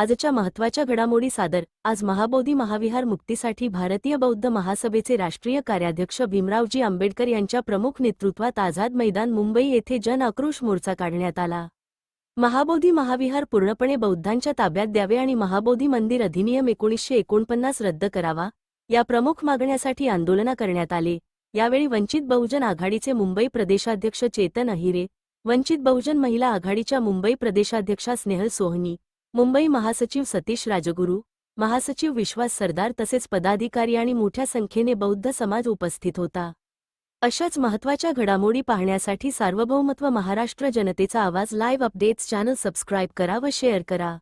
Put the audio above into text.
आजच्या महत्त्वाच्या घडामोडी सादर. आज महाबोधी महाविहार मुक्तीसाठी भारतीय बौद्ध महासभेचे राष्ट्रीय कार्याध्यक्ष भीमरावजी आंबेडकर यांच्या प्रमुख नेतृत्वात आझाद मैदान मुंबई येथे जन आक्रोश मोर्चा काढण्यात आला. महाबोधी महाविहार पूर्णपणे बौद्धांच्या ताब्यात द्यावे आणि महाबोधी मंदिर अधिनियम एकोणीसशे एकोणपन्नास रद्द करावा या प्रमुख मागण्यासाठी आंदोलना करण्यात आले. यावेळी वंचित बहुजन आघाडीचे मुंबई प्रदेशाध्यक्ष चेतन अहिरे वंचित बहुजन महिला आघाडीच्या मुंबई प्रदेशाध्यक्षा स्नेहल सोहनी मुंबई महासचिव सतीश राजगुरू महासचिव विश्वास सरदार तसेच पदाधिकारी आणि मोठ्या संख्येने बौद्ध समाज उपस्थित होता. अशाच महत्त्वाच्या घडामोडी पाहण्यासाठी सार्वभौमत्व महाराष्ट्र जनतेचा आवाज लाईव्ह अपडेट्स चॅनल सबस्क्राईब करा व शेअर करा.